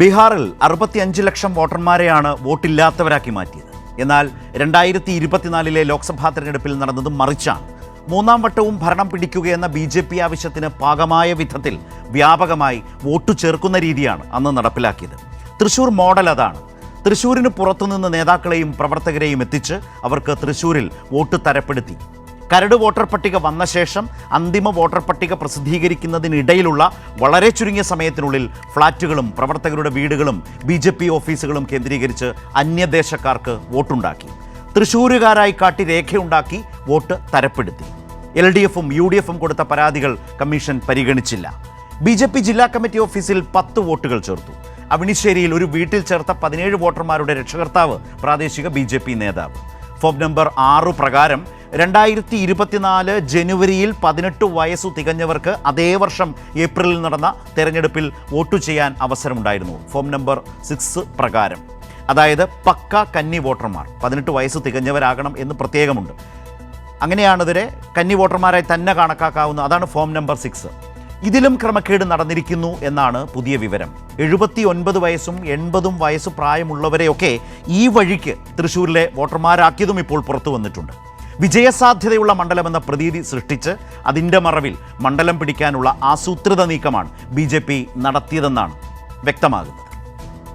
ബീഹാറിൽ അറുപത്തിയഞ്ച് ലക്ഷം വോട്ടർമാരെയാണ് വോട്ടില്ലാത്തവരാക്കി മാറ്റിയത്. എന്നാൽ രണ്ടായിരത്തി ഇരുപത്തിനാലിലെ ലോക്സഭാ തെരഞ്ഞെടുപ്പിൽ നടന്നത് മറിച്ചാണ്. മൂന്നാം വട്ടവും ഭരണം പിടിക്കുകയെന്ന ബി ജെ പി ആവശ്യത്തിന് പാകമായ വിധത്തിൽ വ്യാപകമായി വോട്ടു ചേർക്കുന്ന രീതിയാണ് അന്ന് നടപ്പിലാക്കിയത്. തൃശൂർ മോഡൽ അതാണ്. തൃശൂരിന് പുറത്തുനിന്ന് നേതാക്കളെയും പ്രവർത്തകരെയും എത്തിച്ച് അവർക്ക് തൃശൂരിൽ വോട്ട് തരപ്പെടുത്തി. കരട് വോട്ടർ പട്ടിക വന്ന ശേഷം അന്തിമ വോട്ടർ പട്ടിക പ്രസിദ്ധീകരിക്കുന്നതിനിടയിലുള്ള വളരെ ചുരുങ്ങിയ സമയത്തിനുള്ളിൽ ഫ്ളാറ്റുകളും പ്രവർത്തകരുടെ വീടുകളും ബി ജെ പി ഓഫീസുകളും കേന്ദ്രീകരിച്ച് അന്യദേശക്കാർക്ക് വോട്ടുണ്ടാക്കി. തൃശ്ശൂരുകാരായി കാട്ടി രേഖയുണ്ടാക്കി വോട്ട് തരപ്പെടുത്തി. എൽ ഡി എഫും യു ഡി എഫും കൊടുത്ത പരാതികൾ കമ്മീഷൻ പരിഗണിച്ചില്ല. ബി ജെ പി ജില്ലാ കമ്മിറ്റി ഓഫീസിൽ പത്ത് വോട്ടുകൾ ചേർത്തു. അവിണിശ്ശേരിയിൽ ഒരു വീട്ടിൽ ചേർത്ത പതിനേഴ് വോട്ടർമാരുടെ രക്ഷകർത്താവ് പ്രാദേശിക ബി നേതാവ്. ഫോം നമ്പർ ആറു പ്രകാരം രണ്ടായിരത്തി ഇരുപത്തിനാല് ജനുവരിയിൽ പതിനെട്ട് വയസ്സ് തികഞ്ഞവർക്ക് അതേ വർഷം ഏപ്രിലിൽ നടന്ന തെരഞ്ഞെടുപ്പിൽ വോട്ട് ചെയ്യാൻ അവസരമുണ്ടായിരുന്നു. ഫോം നമ്പർ സിക്സ് പ്രകാരം. അതായത് പക്ക കന്നി വോട്ടർമാർ. പതിനെട്ട് വയസ്സ് തികഞ്ഞവരാകണം എന്ന് പ്രത്യേകമുണ്ട്. അങ്ങനെയാണിതിരെ കന്നി വോട്ടർമാരായി തന്നെ കണക്കാക്കാവുന്ന അതാണ് ഫോം നമ്പർ സിക്സ്. ഇതിലും ക്രമക്കേട് നടന്നിരിക്കുന്നു എന്നാണ് പുതിയ വിവരം. എഴുപത്തി ഒൻപത് വയസ്സും എൺപതും വയസ്സ് പ്രായമുള്ളവരെയൊക്കെ ഈ വഴിക്ക് തൃശ്ശൂരിലെ വോട്ടർമാരാക്കിയതും ഇപ്പോൾ പുറത്തു വന്നിട്ടുണ്ട്. വിജയസാധ്യതയുള്ള മണ്ഡലമെന്ന പ്രതീതി സൃഷ്ടിച്ച് അതിന്റെ മറവിൽ മണ്ഡലം പിടിക്കാനുള്ള ആസൂത്രിത നീക്കമാണ് ബി നടത്തിയതെന്നാണ് വ്യക്തമാകുന്നത്.